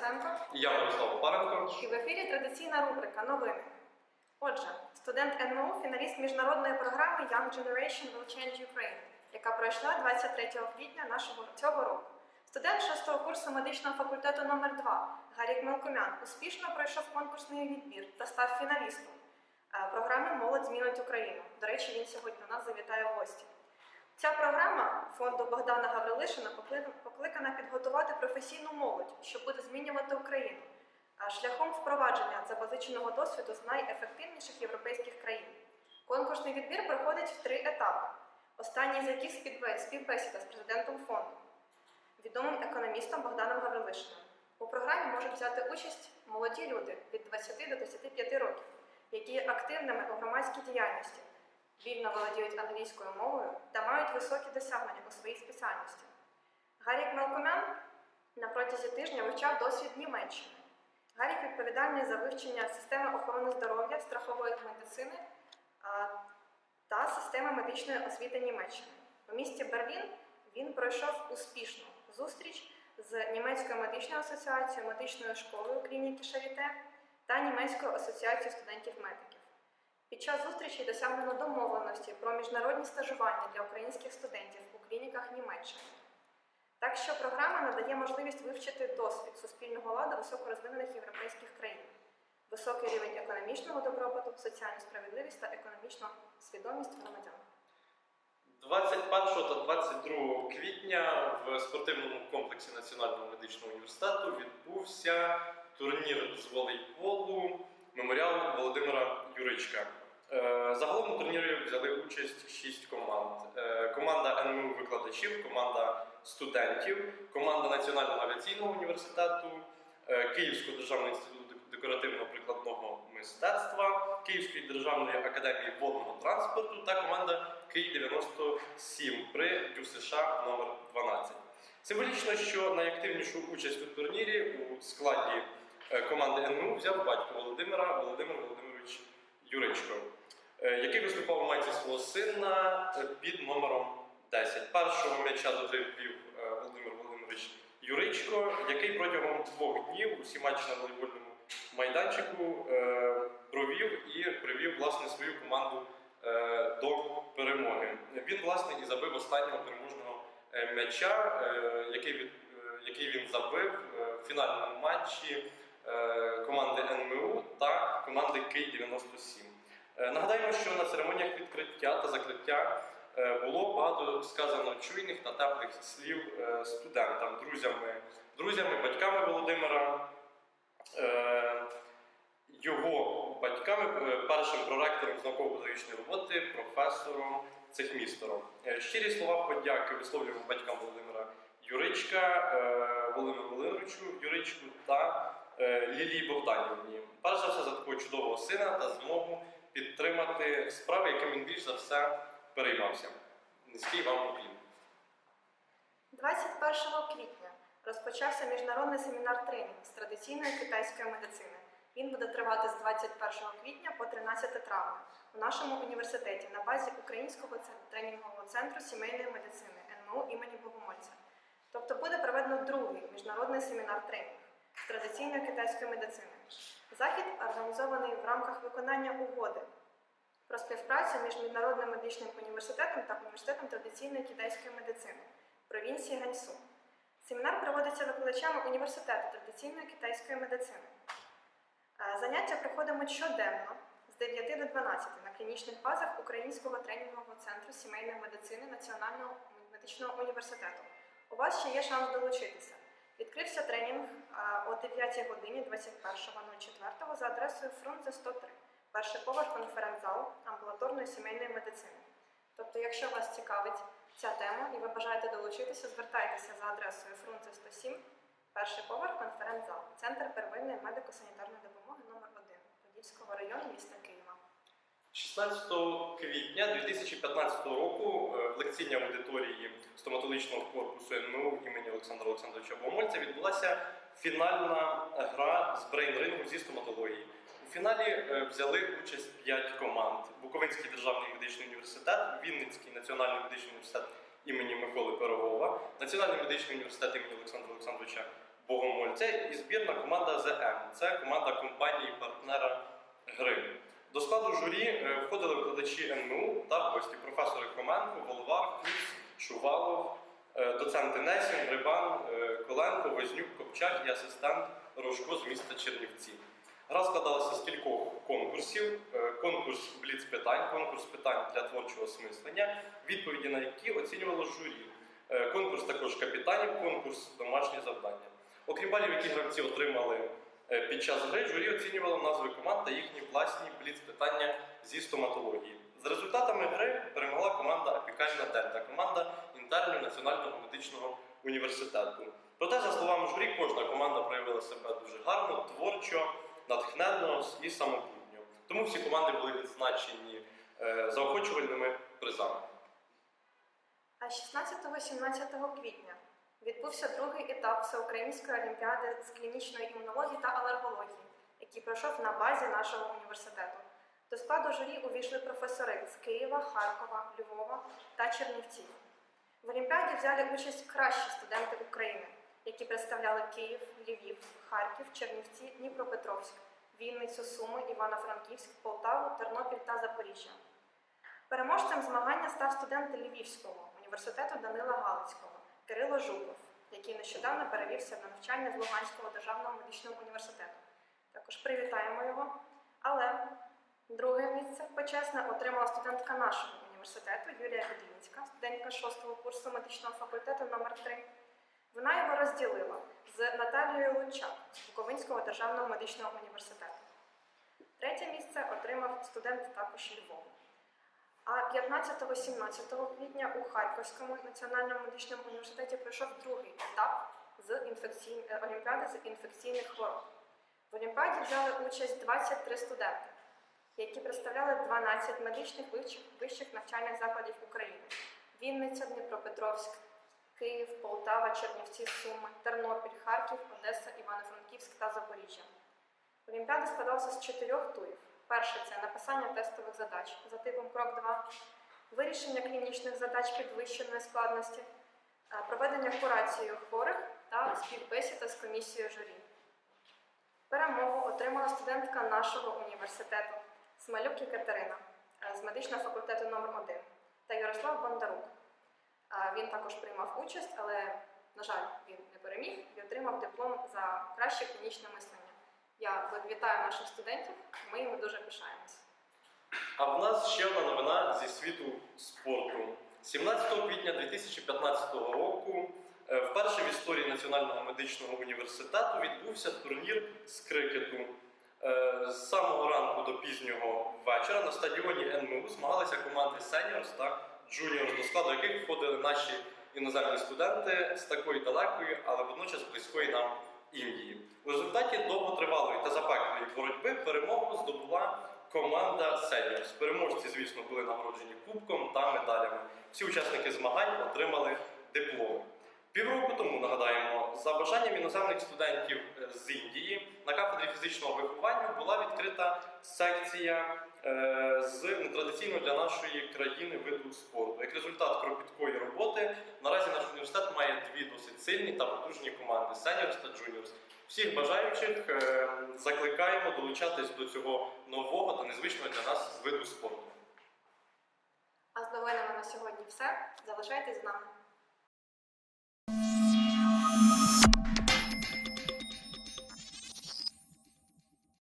Луценко. І я Мирослав Паренко. І в ефірі традиційна рубрика Новини. Отже, студент НМУ, фіналіст міжнародної програми Young Generation Will Change Ukraine, яка пройшла 23 квітня нашого цього року. Студент 6 курсу медичного факультету номер 2 Гарік Мелкомян успішно пройшов конкурсний відбір та став фіналістом е, програми Молодь змінить Україну. До речі, він сьогодні до нас завітає в гості. Ця програма фонду Богдана Гаврилишина покликана- підготувати професійну молодь, що буде змінювати Україну шляхом впровадження запозиченого досвіду з найефективніших європейських країн. Конкурсний відбір проходить в три етапи, останній з яких співбесіда з президентом фонду, відомим економістом Богданом Гаврилишиним. У програмі можуть взяти участь молоді люди від 20 до 25 років, які є активними у громадській діяльності, вільно володіють англійською мовою та мають високі досягнення у своїй спеціальності. Гарік Мелкомян на протязі тижня вивчав досвід Німеччини. Гарік відповідальний за вивчення системи охорони здоров'я, страхової медицини та системи медичної освіти Німеччини. У місті Берлін він пройшов успішну зустріч з німецькою медичною асоціацією, медичною школою клініки Шаріте та німецькою асоціацією студентів-медиків. Під час зустрічі досягнено домовленості про міжнародні стажування для українських студентів у клініках Німеччини. Так що програма надає можливість вивчити досвід суспільного ладу високорозвинених європейських країн, високий рівень економічного добробуту, соціальну справедливість та економічну свідомість громадян. 21 та 22 квітня в спортивному комплексі Національного медичного університету відбувся турнір з волейболу меморіал Володимира Юричка. Е, Загалом у турнірі взяли участь 6 команд: Е, команда НМУ викладачів, команда студентів, команда Національного авіаційного університету, е, Київського державного інституту декоративного прикладного мистецтва, Київської державної академії водного транспорту та команда Київ 97 при ДЮСШ номер 12. Символічно, що найактивнішу участь у турнірі у складі команди НМУ взяв батько Володимира Володимир Володимирович Юричко, е, який виступав у майці свого сина е, під номером 10. Першого м'яча довів е, Володимир Володимирович Юричко, який протягом двох днів усі матчі на волейбольному майданчику провів і привів власне свою команду до перемоги. Він власне і забив останнього переможного м'яча, який, він забив в фінальному матчі команди НМУ команди Київ 97. Е, Нагадаємо, що на церемоніях відкриття та закриття е, було багато сказано чуйних та теплих слів е, студентам, друзями, друзями, батьками Володимира. Його батьками, першим проректором науково-педагогічної роботи, професором цехмістером. Щирі слова подяки висловлюємо батькам Володимира Юричка, Володимиру Володимировичу Юричку та Лілії Богданівні. Перш за все за такого чудового сина та змогу підтримати справи, яким він більш за все переймався. Низький вам уклін. 21 квітня розпочався міжнародний семінар тренінг з традиційної китайської медицини. Він буде тривати з 21 квітня по 13 травня у нашому університеті на базі Українського тренінгового центру сімейної медицини НМУ імені Богомольця. Тобто буде проведено другий міжнародний семінар тренінг традиційної китайської медицини. Захід організований в рамках виконання угоди про співпрацю між Міжнародним медичним університетом та університетом традиційної китайської медицини провінції Ганьсу. Семінар проводиться викладачами університету традиційної китайської медицини. Е, Заняття проходитимуть щоденно з 9 до 12 на клінічних базах Українського тренінгового центру сімейної медицини Національного медичного університету. У вас ще є шанс долучитися. Відкрився тренінг о 9 годині 21.04 за адресою Фрунзе 103, перший поверх конференц-зал амбулаторної сімейної медицини. Тобто, якщо вас цікавить ця тема і ви бажаєте долучитися, звертайтеся за адресою Фрунзе 107, перший поверх конференц-зал, центр первинної медико-санітарної допомоги номер 1 Подільського району міста Києва. 16 квітня 2015 року е, в лекційній аудиторії стоматологічного корпусу НМУ імені Олександра Олександровича Богомольця відбулася фінальна гра з брейн-рингу зі стоматології. У фіналі е, взяли участь 5 команд: Буковинський державний медичний університет, Вінницький національний медичний університет імені Миколи Пирогова, Національний медичний університет імені Олександра Олександровича Богомоль. Це і збірна команда ЗМ. Це команда компанії партнера гри. До складу журі е, входили викладачі НМУ та гості професори Хоменко, Воловар, Кус, Шувалов, е, доценти Несін, Грибан, е, Коленко, Вознюк, Копчак і асистент Рожко з міста Чернівці. Гра складалася з кількох конкурсів: конкурс бліц питань, конкурс питань для творчого осмислення, відповіді на які оцінювало журі. Конкурс також капітанів, конкурс домашні завдання. Окрім балів, які гравці отримали під час гри, журі оцінювало назви команд та їхні власні бліц-питання зі стоматології. За результатами гри перемогла команда Апікальна Дельта, команда інтернів Національного медичного університету. Проте, за словами журі, кожна команда проявила себе дуже гарно, творчо, натхненно і самобутньо. Тому всі команди були відзначені е, заохочувальними призами. А 16-17 квітня відбувся другий етап Всеукраїнської олімпіади з клінічної імунології та алергології, який пройшов на базі нашого університету. До складу журі увійшли професори з Києва, Харкова, Львова та Чернівців. В Олімпіаді взяли участь кращі студенти України, які представляли Київ, Львів, Харків, Чернівці, Дніпропетровськ, Вінницю, Суми, Івано-Франківськ, Полтаву, Тернопіль та Запоріжжя. Переможцем змагання став студент Львівського університету Данила Галицького Кирило Жуков, який нещодавно перевівся на навчання з Луганського державного медичного університету. Також привітаємо його. Але друге місце почесне отримала студентка нашого університету Юлія Бедлінська, студентка 6 курсу медичного факультету номер 3 Вона його розділила з Наталією Лучак з Буковинського державного медичного університету. Третє місце отримав студент також Львова. А 15-17 квітня у Харківському національному медичному університеті пройшов другий етап з е, Олімпіади з інфекційних хвороб. В Олімпіаді взяли участь 23 студенти, які представляли 12 медичних вищих навчальних закладів України: Вінниця, Дніпропетровськ, Київ, Полтава, Чернівці, Суми, Тернопіль, Харків, Одеса, Івано-Франківськ та Запоріжжя. Олімпіада складалася з чотирьох турів. Перше це написання тестових задач за типом крок 2, вирішення клінічних задач підвищеної складності, е, проведення курації хворих та співбесіда з комісією журі. Перемогу отримала студентка нашого університету Смалюк Єкатерина е, з медичного факультету номер 1 та Ярослав Бондарук. Е, Він також приймав участь, але, на жаль, він не переміг і отримав диплом за краще клінічне мислення. Я вітаю наших студентів, ми їм дуже пишаємося. А в нас ще одна новина зі світу спорту. 17 квітня 2015 року е, вперше в історії Національного медичного університету відбувся турнір з крикету. Е, З самого ранку до пізнього вечора на стадіоні НМУ змагалися команди Seniors та Juniors, до складу яких входили наші іноземні студенти з такої далекої, але водночас близької нам Індії. У результаті довготривалої та запеклої боротьби перемогу здобула команда Seniors. Переможці, звісно, були нагороджені кубком та медалями. Всі учасники змагань отримали дипломи. Півроку тому нагадаємо, за бажанням іноземних студентів е, з Індії на кафедрі фізичного виховання була відкрита секція е, з нетрадиційного для нашої країни виду спорту. Як результат кропіткої роботи, наразі наш університет має дві досить сильні та потужні команди Seniors та Juniors. Всіх бажаючих е, закликаємо долучатись до цього нового та незвичного для нас виду спорту. А з новинами на сьогодні все. Залишайтесь з нами.